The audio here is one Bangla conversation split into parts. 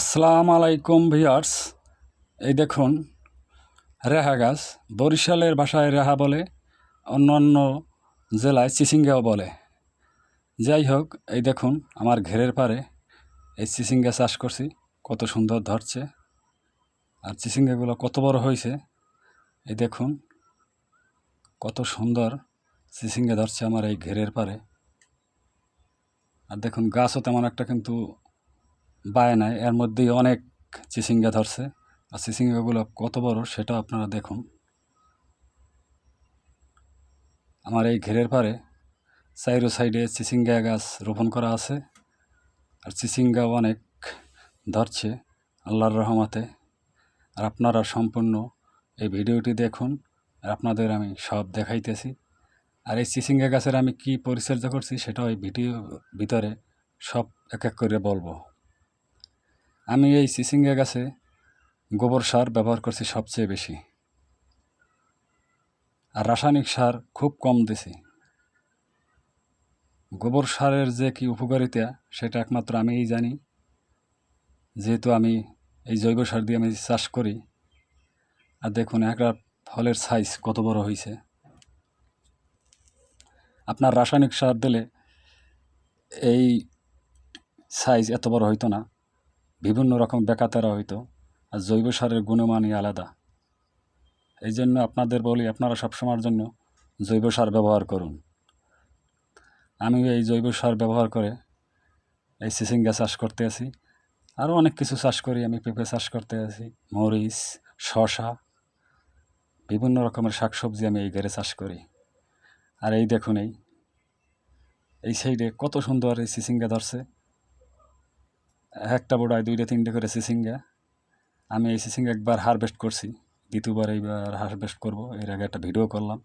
আসসালামু আলাইকুম ভিয়ার্স এই দেখুন, রেহা গাছ, বরিশালের ভাষায় রেহা বলে অন্য অন্য জেলায় চিচিঙ্গাও বলে। যাই হোক, এই দেখুন, আমার ঘেরের পারে এই চিচিঙ্গা চাষ করছি, কত সুন্দর ধরছে। আর চিচিঙ্গাগুলো কত বড় হয়েছে, এই দেখুন, কত সুন্দর চিচিঙ্গা ধরছে আমার এই ঘেরের পারে আর দেখুন, গাছও তেমন একটা কিন্তু বায় নাই, এর মধ্যেই অনেক চিচিঙ্গা ধরছে। আর চিচিঙ্গাগুলো কত বড় সেটা আপনারা দেখুন। আমার এই ঘেরের পারে চাইরো সাইডে চিচিঙ্গা গাছ রোপণ করা আছে। আর চিচিঙ্গাও অনেক ধরছে আল্লাহর রহমতে। আর আপনারা সম্পূর্ণ এই ভিডিওটি দেখুন, আর আপনাদের আমি সব দেখাইতেছি। আর এই চিচিঙ্গা গাছের আমি কি পরিচর্যা করছি সেটা ওই ভিডিও ভিতরে সব এক এক করে বলব। আমি এই চিচিঙ্গা গাছে গোবর সার ব্যবহার করছি সবচেয়ে বেশি। আর রাসায়নিক সার খুব কম দিছি। গোবর সারের যে কি উপকারিতা সেটা একমাত্র আমিই জানি। যেহেতু আমি এই জৈব সার দিয়ে আমি চাষ করি। আর দেখুন, একটা ফলের সাইজ কত বড় হয়েছে আপনার রাসায়নিক সার দিলে এই সাইজ এত বড় হইতো না। বিভিন্ন রকম বেকাতারা হইতো, আর জৈব সারের গুণমানই আলাদা। এই জন্য আপনাদের বলি, আপনারা সবসময়ের জন্য জৈব সার ব্যবহার করুন। আমি এই জৈব সার ব্যবহার করে এই সিসিঙ্গা চাষ করতে আছি। আরও অনেক কিছু চাষ করি, আমি পেঁপে চাষ করতে আছি, মরিচ শশা বিভিন্ন রকমের শাকসবজি আমি এই ঘরে চাষ করি। আর এই দেখুন এই এই সাইডে কত সুন্দর এই সিসিঙ্গা ধরছে। একটা বোড়ায় দুইটা, তিনটে করে সিসিঙ্গা। আমি এই সিসিঙ্গা একবার হারভেস্ট করছি। দ্বিতীয়বার এইবার হারভেস্ট করব। এর আগে একটা ভিডিও করলাম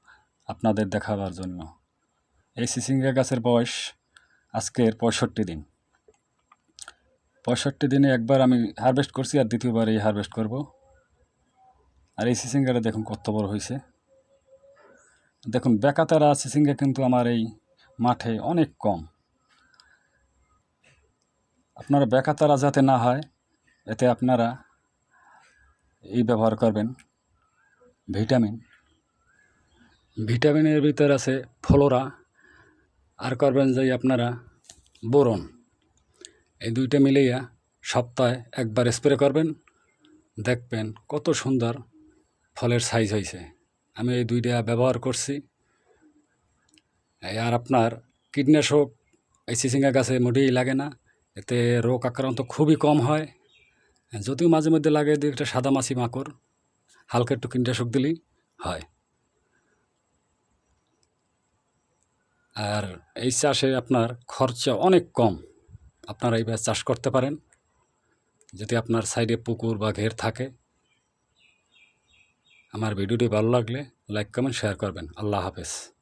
আপনাদের দেখাবার জন্য। এই সিসিঙ্গা গাছের বয়স আজকের পঁয়ষট্টি দিন। পঁয়ষট্টি দিনে একবার আমি হারভেস্ট করছি আর দ্বিতীয়বার এই হারভেস্ট করব। আর এই সিসিঙ্গাটা দেখুন কত বড় হয়েছে। দেখুন, বেকাতারা সিসিঙ্গা কিন্তু আমার এই মাঠে অনেক কম। আপনারা বেকাতারা যাতে না হয়, এতে আপনারা এই ব্যবহার করবেন ভিটামিন। ভিটামিনের ভিতর আছে ফলোরা, আর করবেন যে আপনারা বোরন। এই দুইটা মিলাইয়া সপ্তাহে একবার স্প্রে করবেন, দেখবেন কত সুন্দর ফলের সাইজ হয়েছে। আমি এই দুইটা ব্যবহার করছি। আর আপনার কীটনাশক, এই চিচিঙ্গা গাছে মোটেই লাগে না। এতে রোগ আক্রান্ত খুবই কম হয়। যদিও মাঝে মধ্যে লাগে দু একটা সাদা মাছি মাকড়, হালকা একটু কীটনাশক দিলেই হয়। আর এই চাষে আপনার খরচা অনেক কম। আপনারা এইবার চাষ করতে পারেন। যদি আপনার সাইডে পুকুর বা ঘের থাকে, আমার ভিডিওটি ভালো লাগলে লাইক, কমেন্ট, শেয়ার করবেন। আল্লাহ হাফেজ।